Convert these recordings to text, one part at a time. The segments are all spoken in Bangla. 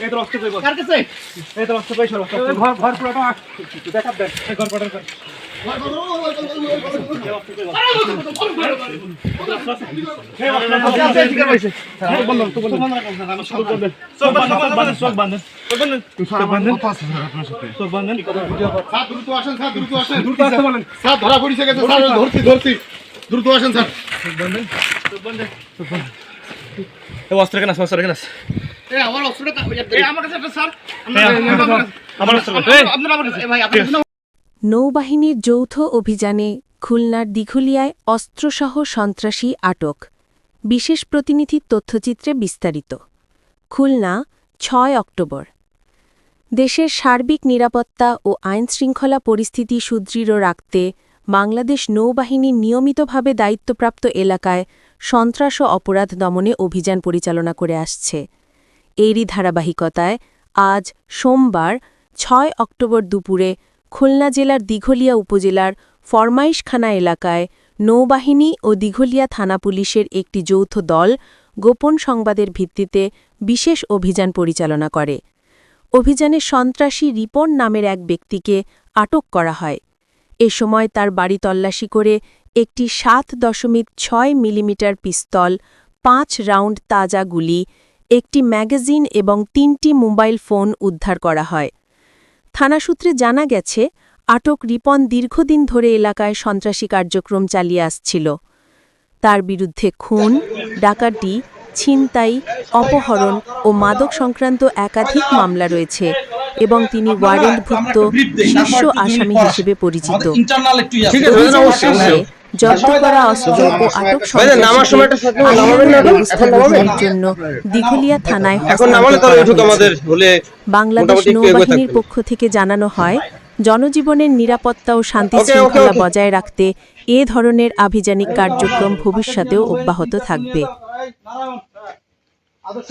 এই তো অস্ত্র কইব কার কাছে? এই তো অস্ত্র কই সর ঘর ঘর পুরোটা দেখাব দেন এই ঘর কর ধরা পড়েছে গেছে স্যার ধরছি ধরছি দ্রুত আসেন স্যার এই অস্ত্র কেন অস্ত্র কেন আমার অস্ত্রটা আমার কাছে একটা স্যার আমার অস্ত্র আপনার আমার কাছে। এই ভাই আপনার কাছে নৌবাহিনীর যৌথ অভিযানে খুলনার দিঘুলিয়ায় অস্ত্রসহ সন্ত্রাসী আটক। বিশেষ প্রতিনিধির তথ্যচিত্রে বিস্তারিত। খুলনা ছয় অক্টোবর। দেশের সার্বিক নিরাপত্তা ও আইনশৃঙ্খলা পরিস্থিতি সুদৃঢ় রাখতে বাংলাদেশ নৌবাহিনী নিয়মিতভাবে দায়িত্বপ্রাপ্ত এলাকায় সন্ত্রাস ও অপরাধ দমনে অভিযান পরিচালনা করে আসছে। এরই ধারাবাহিকতায় আজ সোমবার ছয় অক্টোবর দুপুরে খুলনা জেলার দিঘলিয়া উপজেলার ফরমাইশখানা এলাকায় নৌবাহিনী ও দিঘলিয়া থানা পুলিশের একটি যৌথ দল গোপন সংবাদের ভিত্তিতে বিশেষ অভিযান পরিচালনা করে। অভিযানে সন্ত্রাসী রিপন নামের এক ব্যক্তিকে আটক করা হয়। এ সময় তার বাড়ি তল্লাশি করে একটি সাত দশমিক ছয় মিলিমিটার পিস্তল, পাঁচ রাউন্ড তাজা গুলি একটি ম্যাগাজিন এবং তিনটি মোবাইল ফোন উদ্ধার করা হয়। থানা সূত্রে জানা গেছে আটক রিপন দীর্ঘদিন ধরে এলাকায় সন্ত্রাসী কার্যক্রম চালিয়ে আসছিল। তার বিরুদ্ধে খুন ডাকাতি ছিনতাই অপহরণ ও মাদক সংক্রান্ত একাধিক মামলা রয়েছে এবং তিনি ওয়ারেন্টভুক্ত শীর্ষ আসামি হিসেবে পরিচিত। জব্দ করা অস্ত্র ও আটক সন্ত্রাসীদের জন্য দিঘলিয়া থানায়। বাংলাদেশ নৌবাহিনীর পক্ষ থেকে জানানো হয় জনজীবনের নিরাপত্তা ও শান্তি শৃঙ্খলা বজায় রাখতে এ ধরনের আভিযানিক কার্যক্রম ভবিষ্যতেও অব্যাহত থাকবে। আদর্শ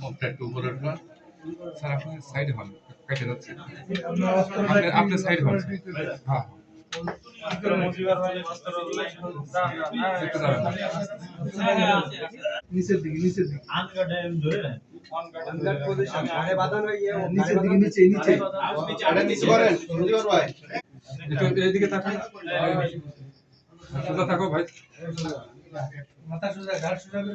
মুখটা একটু উপরে উঠবা। স্যার আপনি সাইড হন কেটে যাচ্ছে। আপনি আপনি সাইড হন হ্যাঁ। নিচের দিকে নিচের দিকে। নিচের দিকে নিচে নিচে। একটু এদিকে তাকান সোজা থাকো ভাই। মাথা সোজা ঘাড় সোজা করে।